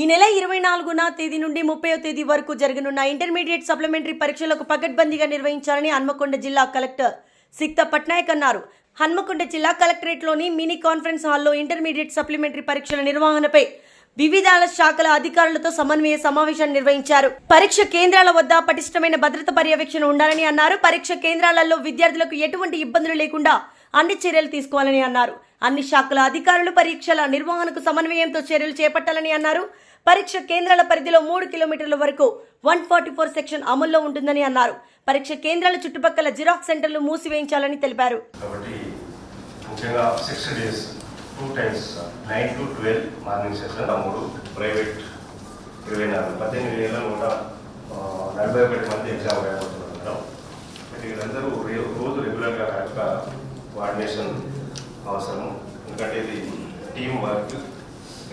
ఈ నెల ఇరవై నాలుగున తేదీ నుండి ముప్పై తేదీ వరకు జరగనున్న ఇంటర్మీడియట్ సప్లిమెంటరీ పరీక్షలకు పకడ్బందీగా నిర్వహించాలని హన్మకొండ జిల్లా కలెక్టర్ సిక్త పట్నాయక్ అన్నారు. హన్మకొండ జిల్లా కలెక్టరేట్లోని మినీ కాన్ఫరెన్స్ హాల్లో ఇంటర్మీడియట్ సప్లిమెంటరీ పరీక్షల నిర్వహణపై వివిధాల శాఖల అధికారులతో సమన్వయ సమావేశాన్ని నిర్వహించారు. పరీక్ష కేంద్రాల వద్ద పటిష్టమైన భద్రత పర్యవేక్షణ ఉండాలని అన్నారు. పరీక్ష కేంద్రాలలో విద్యార్థులకు ఎటువంటి ఇబ్బందులు లేకుండా అన్ని చర్యలు తీసుకోవాలని అన్నారు. అన్ని శాఖల అధికారులు పరీక్షల నిర్వహణకు సమన్వయంతో చర్యలు చేపట్టాలని అన్నారు. పరీక్ష కేంద్రాల పరిధిలో మూడు కిలోమీటర్ల వరకు వన్ ఫార్టీ ఫోర్ సెక్షన్ అమల్లో ఉంటుందని అన్నారు. పరీక్ష కేంద్రాల చుట్టుపక్కల జిరాక్స్ సెంటర్లు మూసివేయించాలని తెలిపారు. ముఖ్యంగా six days two times nine to twelve morning session మూడు ప్రైవేట్ ఇరవై నాలుగు పద్దెనిమిది వేల నూట నలభై ఒకటి మంది ఎగ్జామ్ రాయబోతున్నారు మేడం. వీళ్ళందరూ రోజు రెగ్యులర్గా కనుక కోఆర్డినేషన్ అవసరము. ఎందుకంటే ఇది టీం వర్క్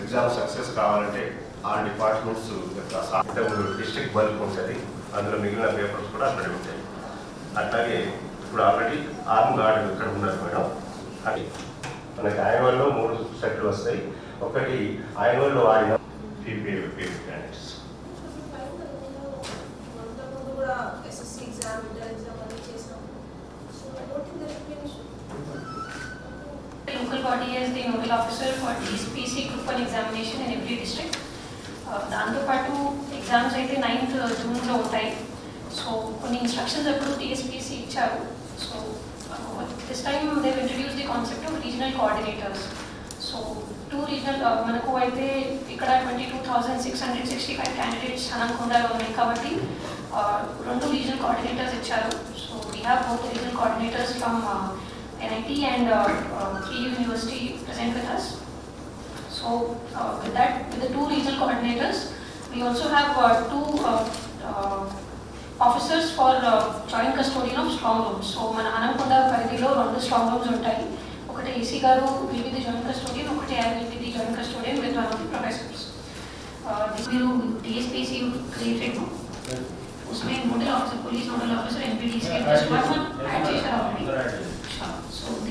ఎగ్జామ్ సక్సెస్ కావాలంటే ఆ డిపార్ట్మెంట్స్ యొక్క డిస్ట్రిక్ట్ బల్క్ ఉంటుంది. అందులో మిగిలిన పేపర్స్ కూడా అక్కడే ఉంటాయి. అట్లాగే ఇప్పుడు ఆల్రెడీ ఆర్మ్ గార్డ్ ఇక్కడ ఉన్నారు మేడం. అది మనకి యాన్యువల్లో మూడు సెట్లు వస్తాయి. ఒకటి యాన్యువల్లో వాడిన క్యాండిడేట్స్ అంతకుముందు కూడా ఎస్ఎస్సి ఎగ్జామ్ ఇంటర్ ఎగ్జామ్ అన్ని చేసాం so noting the recognition Local body is the nodal officer for TSPC group one examination in every district. దాంతోపాటు ఎగ్జామ్స్ అయితే నైన్త్ జూన్లో ఉంటాయి. సో కొన్ని ఇన్స్ట్రక్షన్స్ ఎప్పుడు టీఎస్పీసీ ఇచ్చారు. So this time they introduce the concept of regional coordinators so two regional మనకు అయితే ఇక్కడ twenty two thousand six hundred sixty five candidates అనంకొండలో ఉన్నాయి కాబట్టి uh, రెండు రీజనల్ కోఆర్డినేటర్స్ ఇచ్చారు. So we have both regional coordinators from NIT and uh, uh, KU University present with us. So uh, with that, with the two regional coordinators, we also have uh, two uh, uh, officers for uh, joint custodian of strong rooms. So మన అనంకొండ పరిధిలో రెండు strong rooms ఉంటాయి ఒకటి AC garu will be the joint custodian ఒకటి I will be the joint custodian with one of the professors మీరు TSPC created हो उसमें nodal officer police nodal officer NPDC के डिपार्टमेंट ऐड చేశారు already